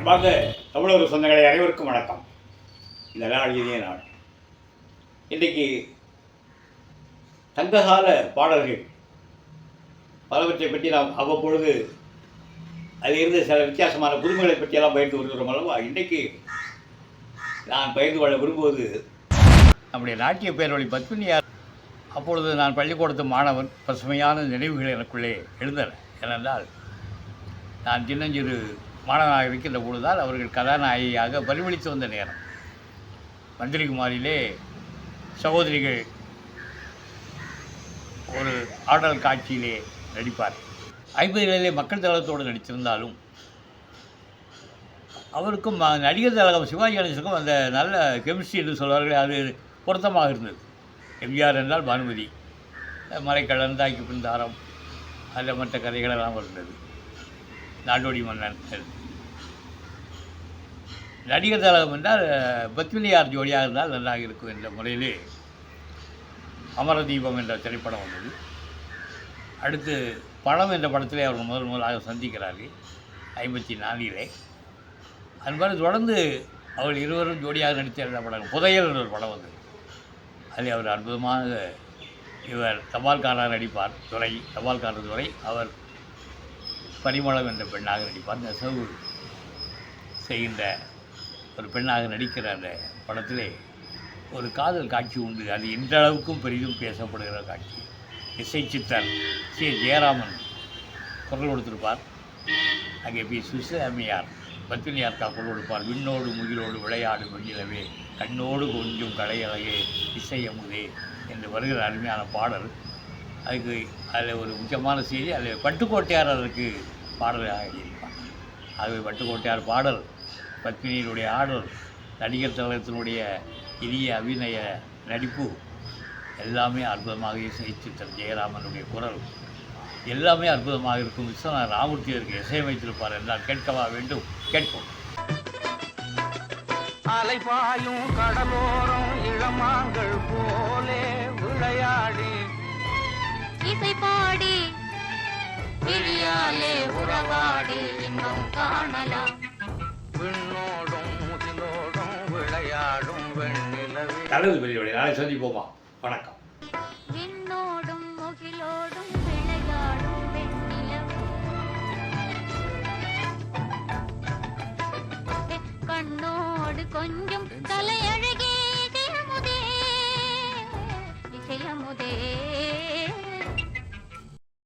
அன்பார்ந்த தமிழக சொந்தங்களை அனைவருக்கும் வணக்கம். இந்த நாள் இனிய நாள். இன்றைக்கு தங்ககால பாடல்கள் பலவற்றை பற்றி நாம் அவ்வப்பொழுது அதில் இருந்து சில வித்தியாசமான புதுமைகளை பற்றியெல்லாம் பயிர்ந்து வருகிறோம் அல்லவா? இன்றைக்கு நான் பயிர்ந்து கொள்ள விரும்புவது நம்முடைய நாட்டிய பேரொழி பத்மினியார். அப்பொழுது நான் பள்ளிக்கூடத்து மாணவன் பசுமையான நினைவுகள் எனக்குள்ளே எழுந்தன. ஏனென்றால் நான் சின்னஞ்சிறு மாணவனாக இருக்கின்ற பொழுதால் அவர்கள் கதாநாயகியாக பரிமளித்து வந்த நேரம். மந்திரிகுமாரிலே சகோதரிகள் ஒரு ஆடல் காட்சியிலே நடிப்பார். ஐம்பதுகளிலே மக்கள் தளத்தோடு நடித்திருந்தாலும் அவருக்கும் நடிகர் தலகம் சிவாஜி கணேசனுக்கும் அந்த நல்ல கெமிஸ்ட்ரி என்று சொல்வார்கள் அது பொருத்தமாக இருந்தது. எம்ஜிஆர் என்றால் பானுமதி. மலைக்கடன் தாக்கி பிந்தாரம் அதில் மற்ற கதைகளெல்லாம் இருந்தது. நாடோடி மன்னர்கள். நடிகர் திலகம் என்றால் பத்மினியார் ஜோடியாக இருந்தால் நன்றாக இருக்கும் என்ற முறையிலே அமரதீபம் என்ற திரைப்படம் வந்தது. அடுத்து பழம் என்ற படத்திலே அவர் முதல் முதலாக சந்திக்கிறார்கள் ஐம்பத்தி நாலிலே அதுமாதிரி தொடர்ந்து அவள் இருவரும் ஜோடியாக நடித்த படம் புதையல் என்ற ஒரு படம் வந்தது. அதில் அவர் அற்புதமாக இவர் தபால்காரர் நடிப்பார் துறை தபால்காரர் துறை. அவர் பரிமளம் என்ற பெண்ணாக நடிப்பார். நெசவு செய்கின்ற ஒரு பெண்ணாக நடிக்கிற அந்த படத்திலே ஒரு காதல் காட்சி உண்டு. அது இன்றளவுக்கும் பெரிதும் பேசப்படுகிற காட்சி. இசை சித்தர் சி. ஜெயராமன் குரல் கொடுத்திருப்பார். அங்கே பி. சுசாமியார் பத்மினியார் தான் குரல் கொடுப்பார். விண்ணோடு முகிலோடு விளையாடு வெண்ணிலவே கண்ணோடு கொஞ்சம் கலையலையே இசை அமுதே என்று வருகிற அருமையான பாடல். அதுக்கு அதில் ஒரு முக்கியமான செய்தி அதில் பட்டுக்கோட்டையார் அதற்கு பாடலாக எழுதியிருப்பார். ஆகவே பட்டுக்கோட்டையார் பாடல் பத்மினியினுடைய ஆடல் நடிகர் தலத்தினுடைய இனிய அபிநய நடிப்பு எல்லாமே அற்புதமாக இசை சித்தர் ஜெயராமனுடைய குரல். எல்லாமே அற்புதமாக இருக்கும். விஸ்வநாத ராமூர்த்தி அதற்கு இசையமைத்திருப்பார் என்றால் கேட்கவா வேண்டும்? கேட்போம். அலைபாயும் கடலோரம் இளமாங்கள் போலே விளையாடி இசை பாடி உறவாடி இன்பம் காணலாம். விண்ணோடும் முதிலோடும் விளையாடும் வெண்ணிலவே நல்லது பெரியவழி நாளை சந்திப்போமா? வணக்கம்.